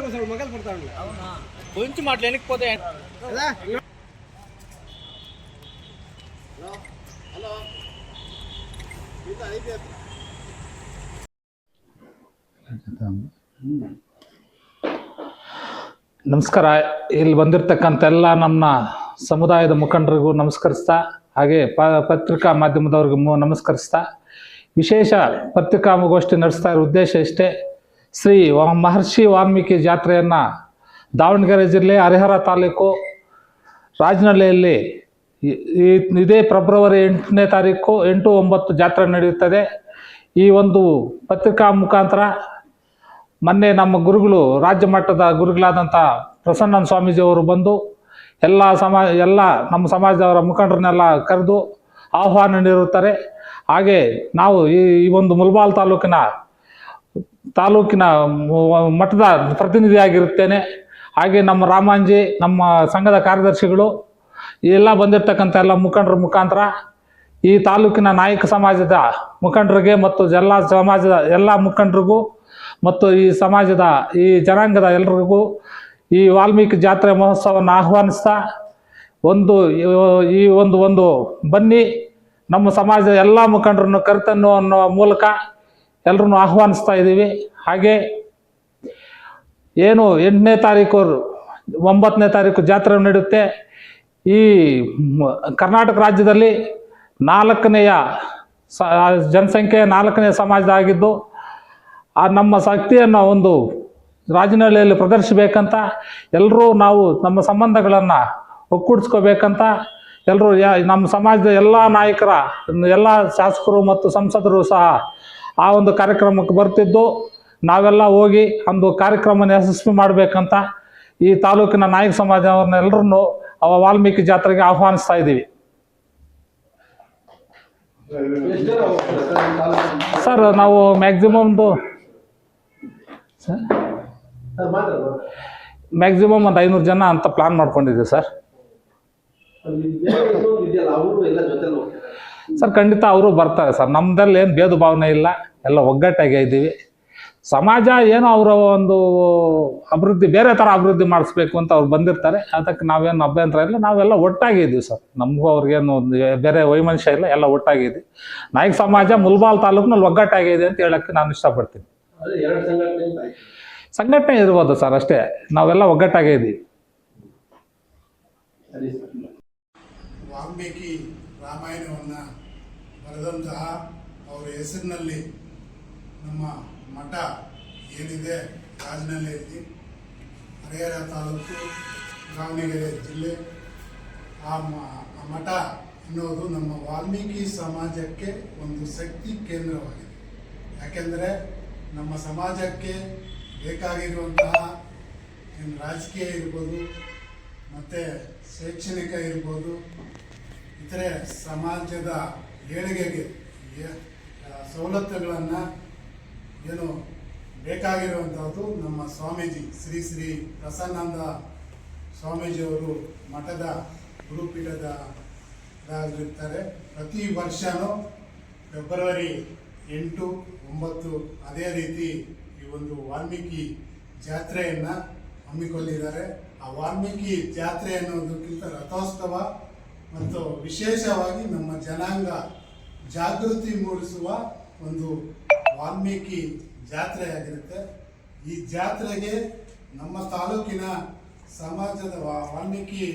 కొంచెం మొగలు పడతాడు కొంచెం అట్లా వెనక్కిపోతే కదా ನಮಸ್ಕಾರ. ಇಲ್ಲಿ ಬಂದಿರತಕ್ಕಂಥ ಎಲ್ಲ ನಮ್ಮ ಸಮುದಾಯದ ಮುಖಂಡರಿಗೂ ನಮಸ್ಕರಿಸ್ತಾ, ಹಾಗೆ ಪ, ಪತ್ರಿಕಾ ಮಾಧ್ಯಮದವ್ರಿಗೂ ನಮಸ್ಕರಿಸ್ತಾ. ವಿಶೇಷ ಪತ್ರಿಕಾಗೋಷ್ಠಿ ನಡೆಸ್ತಾ ಇರೋ ಉದ್ದೇಶ ಇಷ್ಟೇ. ಶ್ರೀ ಮಹರ್ಷಿ ವಾಲ್ಮೀಕಿ ಜಾತ್ರೆಯನ್ನು ದಾವಣಗೆರೆ ಜಿಲ್ಲೆ ಹರಿಹರ ತಾಲೂಕು ರಾಜನಹಳ್ಳಿಯಲ್ಲಿ ಇದೇ ಫೆಬ್ರವರಿ ಎಂಟನೇ ತಾರೀಕು ಎಂಟು ಒಂಬತ್ತು ಜಾತ್ರೆ ನಡೆಯುತ್ತದೆ. ಈ ಒಂದು ಪತ್ರಿಕಾ ಮುಖಾಂತರ ಮೊನ್ನೆ ನಮ್ಮ ಗುರುಗಳು, ರಾಜ್ಯ ಮಟ್ಟದ ಗುರುಗಳಾದಂಥ ಪ್ರಸನ್ನನ್ ಸ್ವಾಮೀಜಿಯವರು ಬಂದು ಎಲ್ಲ ಸಮಾಜ ಎಲ್ಲ ನಮ್ಮ ಸಮಾಜದವರ ಮುಖಂಡರನ್ನೆಲ್ಲ ಕರೆದು ಆಹ್ವಾನ ನೀಡುತ್ತಾರೆ ಹಾಗೆ ನಾವು ಈ ಈ ಒಂದು ಮುಲ್ಬಾಲ್ ತಾಲೂಕಿನ ತಾಲೂಕಿನ ಮಠದ ಪ್ರತಿನಿಧಿಯಾಗಿರುತ್ತೇನೆ. ಹಾಗೆ ನಮ್ಮ ರಾಮಾಂಜಿ, ನಮ್ಮ ಸಂಘದ ಕಾರ್ಯದರ್ಶಿಗಳು ಎಲ್ಲ ಬಂದಿರತಕ್ಕಂಥ ಎಲ್ಲ ಮುಖಂಡರ ಮುಖಾಂತರ ಈ ತಾಲೂಕಿನ ನಾಯಕ ಸಮಾಜದ ಮುಖಂಡರಿಗೆ ಮತ್ತು ಎಲ್ಲ ಸಮಾಜದ ಎಲ್ಲ ಮುಖಂಡರಿಗೂ ಮತ್ತು ಈ ಸಮಾಜದ, ಈ ಜನಾಂಗದ ಎಲ್ರಿಗೂ ಈ ವಾಲ್ಮೀಕಿ ಜಾತ್ರೆ ಮಹೋತ್ಸವವನ್ನು ಆಹ್ವಾನಿಸ್ತಾ, ಒಂದು, ಈ ಒಂದು ಒಂದು ಬನ್ನಿ, ನಮ್ಮ ಸಮಾಜದ ಎಲ್ಲ ಮುಖಂಡರನ್ನು ಕರೆತನ್ನು ಅನ್ನೋ ಮೂಲಕ ಎಲ್ಲರನ್ನು ಆಹ್ವಾನಿಸ್ತಾ ಇದ್ದೀವಿ. ಹಾಗೆ ಏನು ಎಂಟನೇ ತಾರೀಕು, ಒಂಬತ್ತನೇ ತಾರೀಕು ಜಾತ್ರೆ ನಡೆಯುತ್ತೆ. ಈ ಕರ್ನಾಟಕ ರಾಜ್ಯದಲ್ಲಿ ನಾಲ್ಕನೆಯ ಸ, ಜನಸಂಖ್ಯೆ ನಾಲ್ಕನೇ ಸಮಾಜದಾಗಿದ್ದು ಆ ನಮ್ಮ ಶಕ್ತಿಯನ್ನು ಒಂದು ರಾಜನಹಳ್ಳಿಯಲ್ಲಿ ಪ್ರದರ್ಶಿಸಬೇಕಂತ ಎಲ್ಲರೂ ನಾವು ನಮ್ಮ ಸಂಬಂಧಗಳನ್ನು ಒಕ್ಕೂಡಿಸ್ಕೋಬೇಕಂತ ಎಲ್ಲರೂ ಯಾ ನಮ್ಮ ಸಮಾಜದ ಎಲ್ಲ ನಾಯಕರ ಎಲ್ಲ ಶಾಸಕರು ಮತ್ತು ಸಂಸದರು ಸಹ ಆ ಒಂದು ಕಾರ್ಯಕ್ರಮಕ್ಕೆ ಬರ್ತಿದ್ದು. ನಾವೆಲ್ಲ ಹೋಗಿ ಒಂದು ಕಾರ್ಯಕ್ರಮನ ಯಶಸ್ವಿ ಮಾಡಬೇಕಂತ ಈ ತಾಲೂಕಿನ ನಾಯಕ ಸಮಾಜವನ್ನೆಲ್ಲರನ್ನು ಅವ ವಾಲ್ಮೀಕಿ ಜಾತ್ರೆಗೆ ಆಹ್ವಾನಿಸ್ತಾ ಇದ್ದೀವಿ. ಸರ್ ನಾವು ಮ್ಯಾಕ್ಸಿಮಮ್ದು ಮ್ಯಾಕ್ಸಿಮಮ್ ಒಂದು ಐನೂರು ಜನ ಅಂತ ಪ್ಲಾನ್ ಮಾಡ್ಕೊಂಡಿದ್ದೀವಿ ಸರ್. ಸರ್ ಖಂಡಿತ ಅವರು ಬರ್ತಾರೆ ಸರ್. ನಮ್ದಲ್ಲಿ ಏನು ಭೇದ ಭಾವನೆ ಇಲ್ಲ. ಎಲ್ಲ ಒಗ್ಗಟ್ಟಾಗಿ ಇದ್ದೀವಿ. ಸಮಾಜ ಏನೋ ಅವರ ಒಂದು ಅಭಿವೃದ್ಧಿ ಬೇರೆ ಥರ ಅಭಿವೃದ್ಧಿ ಮಾಡಿಸ್ಬೇಕು ಅಂತ ಅವ್ರು ಬಂದಿರ್ತಾರೆ. ಅದಕ್ಕೆ ನಾವೇನು ಅಭ್ಯಂತರ ಇಲ್ಲ. ನಾವೆಲ್ಲ ಒಟ್ಟಾಗಿದ್ದೀವಿ ಸರ್. ನಮಗೂ ಅವ್ರಿಗೇನು ಒಂದು ಬೇರೆ ವೈಮನುಷ್ಯ ಇಲ್ಲ. ಎಲ್ಲ ಒಟ್ಟಾಗಿದ್ದೀವಿ ನಾಯಕ ಸಮಾಜ ಮುಲ್ಬಾಲ್ ತಾಲೂಕಿನಲ್ಲಿ ಒಗ್ಗಟ್ಟಾಗಿದೆ ಅಂತ ಹೇಳೋಕ್ಕೆ ನಾನು ಇಷ್ಟಪಡ್ತೀನಿ. ಸಂಘಟನೆ ಸಂಘಟನೆ ಇರ್ಬೋದು ಸರ್ ಅಷ್ಟೇ. ನಾವೆಲ್ಲ ಒಗ್ಗಟ್ಟಾಗೇ ಇದ್ದೀವಿ ಸರಿ ವಾಲ್ಮೀಕಿ ರಾಮಾಯಣವನ್ನು ಬರೆದಂತಹ ಅವರ ಹೆಸರಿನಲ್ಲಿ ನಮ್ಮ ಮಠ ಏನಿದೆ ರಾಜನಹಳ್ಳಿಯಲ್ಲಿ ಹರಿಹರ ತಾಲೂಕು ದಾವಣಗೆರೆ ಜಿಲ್ಲೆ. ಆ ಆ ಮಠ ಎನ್ನುವುದು ನಮ್ಮ ವಾಲ್ಮೀಕಿ ಸಮಾಜಕ್ಕೆ ಒಂದು ಶಕ್ತಿ ಕೇಂದ್ರವಾಗಿದೆ. ಯಾಕೆಂದರೆ ನಮ್ಮ ಸಮಾಜಕ್ಕೆ ಬೇಕಾಗಿರುವಂತಹ ಏನು ರಾಜಕೀಯ ಇರ್ಬೋದು, ಮತ್ತು ಶೈಕ್ಷಣಿಕ ಇರ್ಬೋದು, ಇತರೆ ಸಮಾಜದ ಏಳಿಗೆಗೆ ಸವಲತ್ತುಗಳನ್ನು ಏನು ಬೇಕಾಗಿರುವಂಥದ್ದು ನಮ್ಮ ಸ್ವಾಮೀಜಿ, ಶ್ರೀ ಶ್ರೀ ಪ್ರಸನ್ನಾನಂದ ಸ್ವಾಮೀಜಿಯವರು ಮಠದ ಗುರುಪೀಠದ ಪ್ರತಿ ವರ್ಷವೂ ಫೆಬ್ರವರಿ ಎಂಟು, ಒಂಬತ್ತು, ಅದೇ ರೀತಿ ಈ ಒಂದು ವಾಲ್ಮೀಕಿ ಜಾತ್ರೆಯನ್ನು ಹಮ್ಮಿಕೊಂಡಿದ್ದಾರೆ. ಆ ವಾಲ್ಮೀಕಿ ಜಾತ್ರೆ ಅನ್ನೋದಕ್ಕಿಂತ ರಥೋತ್ಸವ ಮತ್ತು ವಿಶೇಷವಾಗಿ ನಮ್ಮ ಜನಾಂಗ ಜಾಗೃತಿ ಮೂಡಿಸುವ ಒಂದು ವಾಲ್ಮೀಕಿ ಜಾತ್ರೆಯಾಗಿರುತ್ತೆ. ಈ ಜಾತ್ರೆಗೆ ನಮ್ಮ ತಾಲೂಕಿನ ಸಮಾಜದ ವಾಲ್ಮೀಕಿ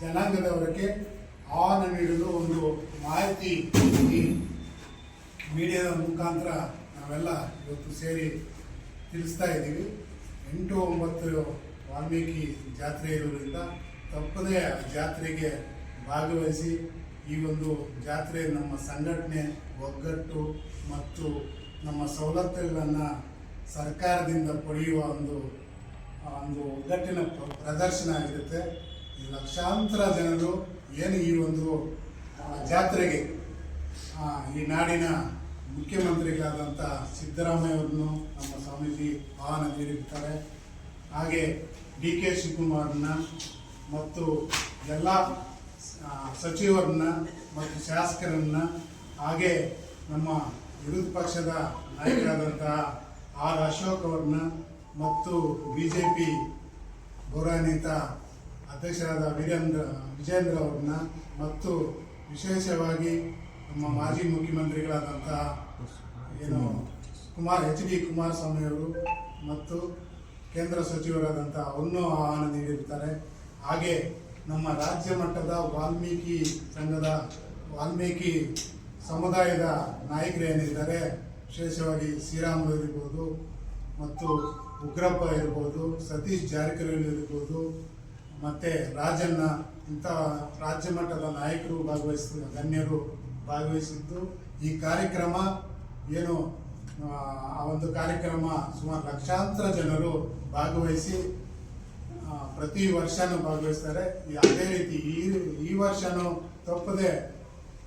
ಜನಾಂಗದವರಿಗೆ ಆಹ್ವಾನ ನೀಡಲು ಒಂದು ಮಾಹಿತಿ ಮೀಡಿಯಾದ ಮುಖಾಂತರ ನಾವೆಲ್ಲ ಇವತ್ತು ಸೇರಿ ತಿಳಿಸ್ತಾ ಇದ್ದೀವಿ. ಎಂಟು ಒಂಬತ್ತು ವಾಲ್ಮೀಕಿ ಜಾತ್ರೆ ಇರೋದ್ರಿಂದ ತಪ್ಪದೇ ಆ ಜಾತ್ರೆಗೆ ಭಾಗವಹಿಸಿ ಈ ಒಂದು ಜಾತ್ರೆ ನಮ್ಮ ಸಂಘಟನೆ ಒಗ್ಗಟ್ಟು ಮತ್ತು ನಮ್ಮ ಸವಲತ್ತುಗಳನ್ನು ಸರ್ಕಾರದಿಂದ ಪಡೆಯುವ ಒಂದು ಒಂದು ಒಗ್ಗಟ್ಟಿನ ಪ್ರ- ಪ್ರದರ್ಶನ ಆಗಿರುತ್ತೆ. ಲಕ್ಷಾಂತರ ಜನರು ಏನು ಈ ಒಂದು ಜಾತ್ರೆಗೆ ಈ ನಾಡಿನ ಮುಖ್ಯಮಂತ್ರಿಗಳಾದಂಥ ಸಿದ್ದರಾಮಯ್ಯ ಅವರನ್ನು ನಮ್ಮ ಸ್ವಾಮೀಜಿ ಆಹ್ವಾನ ನೀಡಿರ್ತಾರೆ ಹಾಗೆ ಡಿ ಕೆ ಶಿವಕುಮಾರ್ನ ಮತ್ತು ಎಲ್ಲ ಸಚಿವರನ್ನ ಮತ್ತು ಶಾಸಕರನ್ನ, ಹಾಗೆ ನಮ್ಮ ವಿರೋಧ ಪಕ್ಷದ ನಾಯಕರಾದಂತಹ ಆರ್. ಅಶೋಕ್ ಅವ್ರನ್ನ ಮತ್ತು ಬಿ ಜೆ ಪಿ ಗೌರವಾನ್ವಿತ ಅಧ್ಯಕ್ಷರಾದ ವೀರೇಂದ್ರ, ವಿಜೇಂದ್ರ ಅವ್ರನ್ನ ಮತ್ತು ವಿಶೇಷವಾಗಿ ನಮ್ಮ ಮಾಜಿ ಮುಖ್ಯಮಂತ್ರಿಗಳಾದಂತಹ ಏನು ಕುಮಾರ್ ಎಚ್ ಡಿ ಕುಮಾರಸ್ವಾಮಿ ಅವರು ಮತ್ತು ಕೇಂದ್ರ ಸಚಿವರಾದಂಥ ಅವನ್ನೂ ಆಹ್ವಾನ ನೀಡಿರ್ತಾರೆ. ಹಾಗೆ ನಮ್ಮ ರಾಜ್ಯ ಮಟ್ಟದ ವಾಲ್ಮೀಕಿ ಸಂಘದ ವಾಲ್ಮೀಕಿ ಸಮುದಾಯದ ನಾಯಕರು ಏನಿದ್ದಾರೆ ವಿಶೇಷವಾಗಿ ಶ್ರೀರಾಮ ಇರ್ಬೋದು ಮತ್ತು ಉಗ್ರಪ್ಪ ಇರ್ಬೋದು ಸತೀಶ್ ಜಾರಕಿಹೊಳಿ ಇರ್ಬೋದು ಮತ್ತು ರಾಜಣ್ಣ ಇಂಥ ರಾಜ್ಯ ಮಟ್ಟದ ನಾಯಕರು ಭಾಗವಹಿಸಿದ ಗಣ್ಯರು ಭಾಗವಹಿಸಿದ್ದು. ಈ ಕಾರ್ಯಕ್ರಮ ಏನು ಆ, ಒಂದು ಕಾರ್ಯಕ್ರಮ ಸುಮಾರು ಲಕ್ಷಾಂತರ ಜನರು ಭಾಗವಹಿಸಿ ಪ್ರತಿ ವರ್ಷನೂ ಭಾಗವಹಿಸ್ತಾರೆ. ಅದೇ ರೀತಿ ಈ ಈ ವರ್ಷನೂ ತಪ್ಪದೆ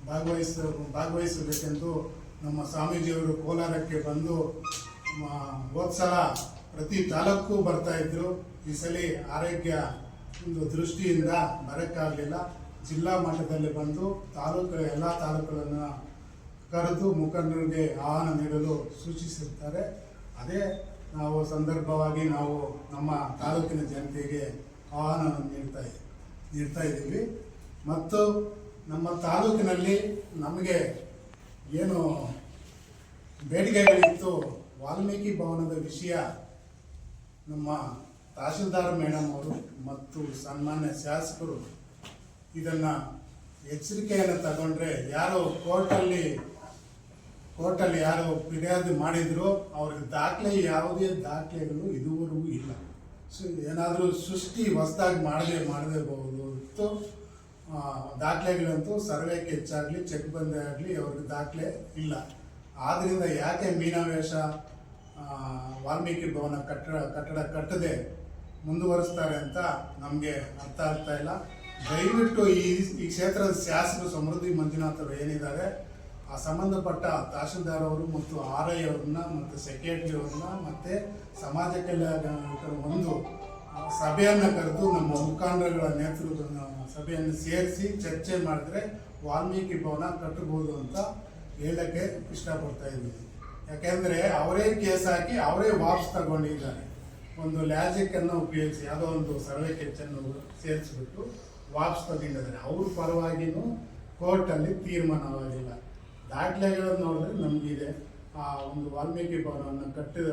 ಭಾಗವಹಿಸ ಭಾಗವಹಿಸಬೇಕೆಂದು ನಮ್ಮ ಸ್ವಾಮೀಜಿಯವರು ಕೋಲಾರಕ್ಕೆ ಬಂದು ಹೋದ್ಸಲ ಹೋದ್ ಪ್ರತಿ ತಾಲೂಕು ಬರ್ತಾ ಇದ್ರು. ಈ ಸಲ ಆರೋಗ್ಯ ಒಂದು ದೃಷ್ಟಿಯಿಂದ ಬರೋಕ್ಕಾಗಲಿಲ್ಲ. ಜಿಲ್ಲಾ ಮಟ್ಟದಲ್ಲಿ ಬಂದು ತಾಲೂಕು, ಎಲ್ಲ ತಾಲೂಕುಗಳನ್ನು ಕರೆದು ಮುಖಂಡರಿಗೆ ಆಹ್ವಾನ ನೀಡಲು ಸೂಚಿಸಿರ್ತಾರೆ. ಅದೇ ನಾವು ಸಂದರ್ಭವಾಗಿ ನಾವು ನಮ್ಮ ತಾಲೂಕಿನ ಜನತೆಗೆ ಆಹ್ವಾನ ನೀಡ್ತಾ ನೀಡ್ತಾ ಇದ್ದೀವಿ. ಮತ್ತು ನಮ್ಮ ತಾಲೂಕಿನಲ್ಲಿ ನಮಗೆ ಏನು ಬೇಡಿಕೆಗಳಿತ್ತು, ವಾಲ್ಮೀಕಿ ಭವನದ ವಿಷಯ ನಮ್ಮ ತಹಶೀಲ್ದಾರ್ ಮೇಡಮ್ ಅವರು ಮತ್ತು ಸನ್ಮಾನ್ಯ ಶಾಸಕರು ಇದನ್ನ ಎಚ್ಚರಿಕೆಯನ್ನು ತಗೊಂಡ್ರೆ ಯಾರು ಕೋರ್ಟಲ್ಲಿ ಕೋರ್ಟಲ್ಲಿ ಯಾರು ಫಿರ್ಯಾದಿ ಮಾಡಿದ್ರು ಅವ್ರಿಗೆ ದಾಖಲೆ, ಯಾವುದೇ ದಾಖಲೆಗಳು ಇದುವರೆಗೂ ಇಲ್ಲ. ಸೊ, ಏನಾದರೂ ಸೃಷ್ಟಿ ಹೊಸದಾಗಿ ಮಾಡದೆ ಮಾಡದೇ ಇತ್ತು ದಾಖಲೆಗಳಂತೂ ಸರ್ವೇಕ್ಕೆ ಹೆಚ್ಚಾಗಲಿ, ಚೆಕ್ ಬಂದೇ ಆಗಲಿ ಅವ್ರಿಗೆ ದಾಖಲೆ ಇಲ್ಲ. ಆದ್ದರಿಂದ ಯಾಕೆ ಮೀನಾವೇಶ ವಾಲ್ಮೀಕಿ ಭವನ ಕಟ್ಟಡ ಕಟ್ಟಡ ಕಟ್ಟದೆ ಮುಂದುವರಿಸ್ತಾರೆ ಅಂತ ನಮಗೆ ಅರ್ಥ ಆಗ್ತಾ ಇಲ್ಲ. ದಯವಿಟ್ಟು ಈ ಈ ಕ್ಷೇತ್ರದ ಶಾಸಕರು ಸಮೃದ್ಧಿ ಮಂಜುನಾಥ್ ಅವರು ಏನಿದ್ದಾರೆ, ಆ ಸಂಬಂಧಪಟ್ಟ ತಹಶೀಲ್ದಾರ್ ಅವರು ಮತ್ತು ಆರ್ ಐ ಅವ್ರನ್ನ ಮತ್ತು ಸೆಕ್ರೆಟರಿ ಅವ್ರನ್ನ ಮತ್ತು ಸಮಾಜ ಕಲ್ಯಾಣ ಒಂದು ಸಭೆಯನ್ನು ಕರೆದು ನಮ್ಮ ಮುಖಂಡರುಗಳ ನೇತೃತ್ವದ ಸಭೆಯನ್ನು ಸೇರಿಸಿ ಚರ್ಚೆ ಮಾಡಿದ್ರೆ ವಾಲ್ಮೀಕಿ ಭವನ ಕಟ್ಟಬಹುದು ಅಂತ ಹೇಳಕ್ಕೆ ಇಷ್ಟಪಡ್ತಾ ಇದ್ದೀನಿ. ಯಾಕೆಂದರೆ ಅವರೇ ಕೇಸ್ ಹಾಕಿ ಅವರೇ ವಾಪಸ್ ತಗೊಂಡಿದ್ದಾರೆ. ಒಂದು ಲ್ಯಾಜಿಕ್ ಅನ್ನು ಉಪಯೋಗಿಸಿ, ಯಾವುದೋ ಒಂದು ಸರ್ವೆ ಕೆಚ್ಚನ್ನು ಸೇರಿಸ್ಬಿಟ್ಟು ವಾಪಸ್ ತಗೊಂಡಿದ್ದಾರೆ ಅವ್ರ ಪರವಾಗಿನೂ ಕೋರ್ಟಲ್ಲಿ ತೀರ್ಮಾನವಾಗಿಲ್ಲ. ದಾಖಲೆಗಳನ್ನು ನೋಡಿದ್ರೆ ನಮಗಿದೆ. ಆ ಒಂದು ವಾಲ್ಮೀಕಿ ಭವನವನ್ನು ಕಟ್ಟಿದ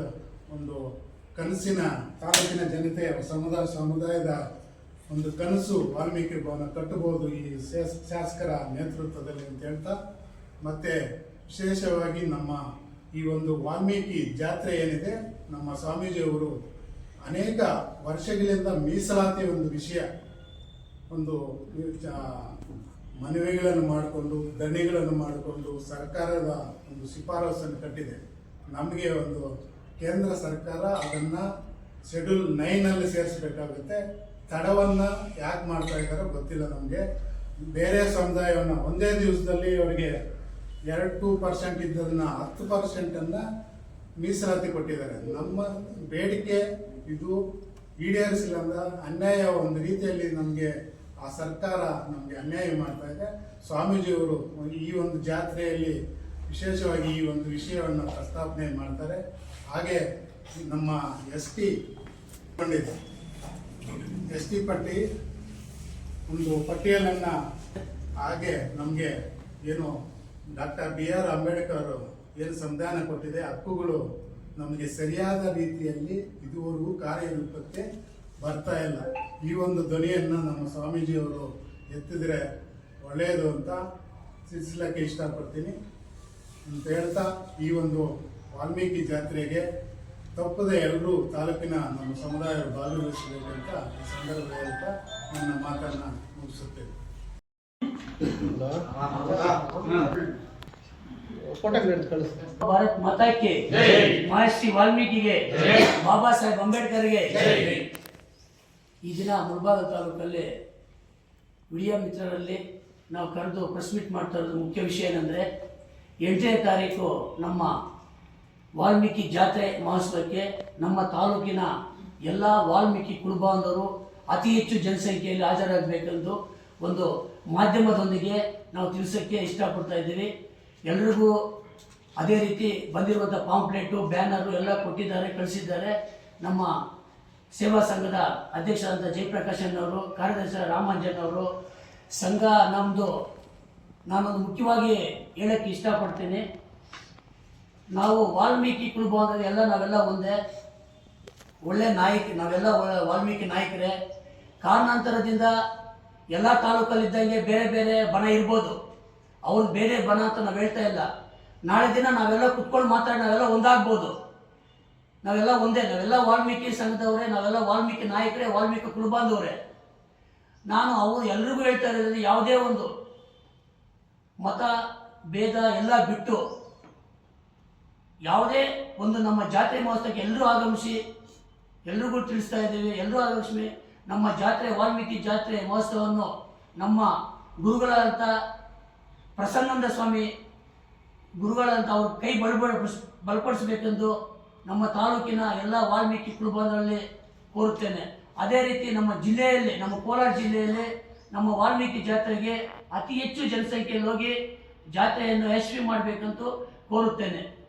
ಒಂದು ಕನಸಿನ, ತಾಲೂಕಿನ ಜನತೆಯ ಸಮುದಾಯ ಸಮುದಾಯದ ಒಂದು ಕನಸು ವಾಲ್ಮೀಕಿ ಭವನ ಕಟ್ಟಬಹುದು ಈ ಶಾಸ್- ಶಾಸಕರ ನೇತೃತ್ವದಲ್ಲಿ ಅಂತ ಹೇಳ್ತಾ, ಮತ್ತೆ ವಿಶೇಷವಾಗಿ ನಮ್ಮ ಈ ಒಂದು ವಾಲ್ಮೀಕಿ ಜಾತ್ರೆ ಏನಿದೆ, ನಮ್ಮ ಸ್ವಾಮೀಜಿಯವರು ಅನೇಕ ವರ್ಷಗಳಿಂದ ಮೀಸಲಾತಿ ಒಂದು ವಿಷಯ. ಒಂದು ಮನವಿಗಳನ್ನು ಮಾಡಿಕೊಂಡು, ದಣಿಗಳನ್ನು ಮಾಡಿಕೊಂಡು ಸರ್ಕಾರದ ಒಂದು ಶಿಫಾರಸನ್ನು ಕಟ್ಟಿದೆ. ನಮಗೆ ಒಂದು ಕೇಂದ್ರ ಸರ್ಕಾರ ಅದನ್ನು ಶೆಡ್ಯೂಲ್ ನೈನಲ್ಲಿ ಸೇರಿಸಬೇಕಾಗುತ್ತೆ. ತಡವನ್ನು ಯಾಕೆ ಮಾಡ್ತಾ ಇದ್ದಾರೋ ಗೊತ್ತಿಲ್ಲ ನಮಗೆ. ಬೇರೆ ಸಮುದಾಯವನ್ನು ಒಂದೇ ದಿವಸದಲ್ಲಿ ಅವರಿಗೆ ಎರಡು ಟೂ ಪರ್ಸೆಂಟ್ ಇದ್ದದನ್ನ ಹತ್ತು ಪರ್ಸೆಂಟನ್ನು ಮೀಸಲಾತಿ ಕೊಟ್ಟಿದ್ದಾರೆ. ನಮ್ಮ ಬೇಡಿಕೆ ಇದು ಈಡೇರಿಸಿಲ್ಲ ಅನ್ಯಾಯ ಒಂದು ರೀತಿಯಲ್ಲಿ ನಮಗೆ ಆ ಸರ್ಕಾರ ನಮಗೆ ಅನ್ಯಾಯ ಮಾಡ್ತಾ ಇದೆ. ಸ್ವಾಮೀಜಿಯವರು ಈ ಒಂದು ಜಾತ್ರೆಯಲ್ಲಿ ವಿಶೇಷವಾಗಿ ಈ ಒಂದು ವಿಷಯವನ್ನು ಪ್ರಸ್ತಾಪನೆ ಮಾಡ್ತಾರೆ. ಹಾಗೆ ನಮ್ಮ S T Pandit S T ಪಟ್ಟಿ ಒಂದು ಪಟ್ಟಿಯಲನ್ನ ಹಾಗೆ ನಮಗೆ ಏನು ಡಾಕ್ಟರ್ ಬಿ ಆರ್ ಅಂಬೇಡ್ಕರ್ ಏನು ಸಂವಿಧಾನ ಕೊಟ್ಟಿದೆ, ಹಕ್ಕುಗಳು ನಮಗೆ ಸರಿಯಾದ ರೀತಿಯಲ್ಲಿ ಇದುವರೆಗೂ ಕಾರ್ಯರೂಪಕ್ಕೆ ಬರ್ತಾ ಇಲ್ಲ. ಈ ಒಂದು ಧ್ವನಿಯನ್ನು ನಮ್ಮ ಸ್ವಾಮೀಜಿಯವರು ಎತ್ತಿದ್ರೆ ಒಳ್ಳೆಯದು ಅಂತ ತಿಳಿಸ್ಲಿಕ್ಕೆ ಇಷ್ಟಪಡ್ತೀನಿ. ಅಂತ ಹೇಳ್ತಾ ಈ ಒಂದು ವಾಲ್ಮೀಕಿ ಜಾತ್ರೆಗೆ ತಪ್ಪದೆ ಎಲ್ಲರೂ ತಾಲೂಕಿನ ನಮ್ಮ ಸಮುದಾಯ ಭಾಗವಹಿಸಬೇಕಂತ ಈ ಸಂದರ್ಭ ಹೇಳ್ತಾ ನನ್ನ ಮಾತನ್ನು ಮುಗಿಸುತ್ತೇನೆ. ಭಾರತ್ ಮಹರ್ಷಿ ವಾಲ್ಮೀಕಿಗೆ ಬಾಬಾ ಸಾಹೇಬ್ ಅಂಬೇಡ್ಕರ್ಗೆ ಈ ದಿನ ಮುಳಬಾಗ ತಾಲೂಕಲ್ಲಿ ವಿಡಿಯೋ ಮಿತ್ರರಲ್ಲಿ ನಾವು ಕರೆದು ಪ್ರೆಸ್ ಮೀಟ್ ಮಾಡ್ತಾ ಇರೋದು ಮುಖ್ಯ ವಿಷಯ ಏನಂದರೆ, ಎಂಟನೇ ತಾರೀಕು ನಮ್ಮ ವಾಲ್ಮೀಕಿ ಜಾತ್ರೆ ಮಹೋತ್ಸವಕ್ಕೆ ನಮ್ಮ ತಾಲೂಕಿನ ಎಲ್ಲ ವಾಲ್ಮೀಕಿ ಕುಲಬಾಂಧವರು ಅತಿ ಹೆಚ್ಚು ಜನಸಂಖ್ಯೆಯಲ್ಲಿ ಹಾಜರಾಗಬೇಕೆಂದು ಒಂದು ಮಾಧ್ಯಮದೊಂದಿಗೆ ನಾವು ತಿಳಿಸೋಕ್ಕೆ ಇಷ್ಟಪಡ್ತಾ ಇದ್ದೀವಿ. ಎಲ್ರಿಗೂ ಅದೇ ರೀತಿ ಬಂದಿರುವಂಥ ಪಾಂಪ್ಲೆಟು ಬ್ಯಾನರು ಎಲ್ಲ ಕೊಟ್ಟಿದ್ದಾರೆ, ಕಳಿಸಿದ್ದಾರೆ. ನಮ್ಮ ಸೇವಾ ಸಂಘದ ಅಧ್ಯಕ್ಷರಾದಂಥ ಜಯಪ್ರಕಾಶ್ ಅವರು ಕಾರ್ಯದರ್ಶಿ ರಾಮಾಂಜನ್ ಅವರು. ಸಂಘ ನಮ್ಮದು ನಾನೊಂದು ಮುಖ್ಯವಾಗಿ ಹೇಳಕ್ಕೆ ಇಷ್ಟಪಡ್ತೀನಿ. ನಾವು ವಾಲ್ಮೀಕಿ ಕುಟುಂಬ ಅಂದರೆ ಎಲ್ಲ ನಾವೆಲ್ಲ ಒಂದೇ. ಒಳ್ಳೆ ನಾಯಕ, ನಾವೆಲ್ಲ ವಾಲ್ಮೀಕಿ ನಾಯಕರೇ. ಕಾರಣಾಂತರದಿಂದ ಎಲ್ಲ ತಾಲೂಕಲ್ಲಿದ್ದಂಗೆ ಬೇರೆ ಬೇರೆ ಬಣ ಇರ್ಬೋದು. ಅವ್ರು ಬೇರೆ ಬಣ ಅಂತ ನಾವು ಹೇಳ್ತಾ ಇಲ್ಲ. ನಾಳೆ ದಿನ ನಾವೆಲ್ಲ ಕುತ್ಕೊಂಡು ಮಾತಾಡಿ ನಾವೆಲ್ಲ ಒಂದಾಗ್ಬೋದು. ನಾವೆಲ್ಲ ಒಂದೇ, ನಾವೆಲ್ಲ ವಾಲ್ಮೀಕಿ ಸಂಘದವರೇ, ನಾವೆಲ್ಲ ವಾಲ್ಮೀಕಿ ನಾಯಕರೇ, ವಾಲ್ಮೀಕಿ ಕುಲಬಾಂಧವರೇ. ನಾನು ಅವರು ಎಲ್ರಿಗೂ ಹೇಳ್ತಾ ಇರೋದ್ರಿಂದ ಯಾವುದೇ ಒಂದು ಮತ, ಭೇದ ಎಲ್ಲ ಬಿಟ್ಟು ಯಾವುದೇ ಒಂದು ನಮ್ಮ ಜಾತ್ರೆ ಮಹೋತ್ಸವಕ್ಕೆ ಎಲ್ಲರೂ ಆಗಮಿಸಿ, ಎಲ್ರಿಗೂ ತಿಳಿಸ್ತಾ ಇದ್ದೀವಿ ಎಲ್ಲರೂ ಆಗಮಿಸಿ ನಮ್ಮ ಜಾತ್ರೆ, ವಾಲ್ಮೀಕಿ ಜಾತ್ರೆ ಮಹೋತ್ಸವವನ್ನು ನಮ್ಮ ಗುರುಗಳಾದಂಥ ಪ್ರಸನ್ನಂದ ಸ್ವಾಮಿ ಗುರುಗಳಂತ ಅವ್ರ ಕೈ ಬಲಪಡ ಬಲಪಡಿಸಬೇಕೆಂದು ನಮ್ಮ ತಾಲೂಕಿನ ಎಲ್ಲ ವಾಲ್ಮೀಕಿ ಕುಟುಂಬದಲ್ಲಿ ಕೋರುತ್ತೇನೆ. ಅದೇ ರೀತಿ ನಮ್ಮ ಜಿಲ್ಲೆಯಲ್ಲಿ, ನಮ್ಮ ಕೋಲಾರ ಜಿಲ್ಲೆಯಲ್ಲಿ ನಮ್ಮ ವಾಲ್ಮೀಕಿ ಜಾತ್ರೆಗೆ ಅತಿ ಹೆಚ್ಚು ಜನಸಂಖ್ಯೆಯಲ್ಲಿ ಹೋಗಿ ಜಾತ್ರೆಯನ್ನು ಯಶಸ್ವಿ ಮಾಡಬೇಕಂತೂ ಕೋರುತ್ತೇನೆ.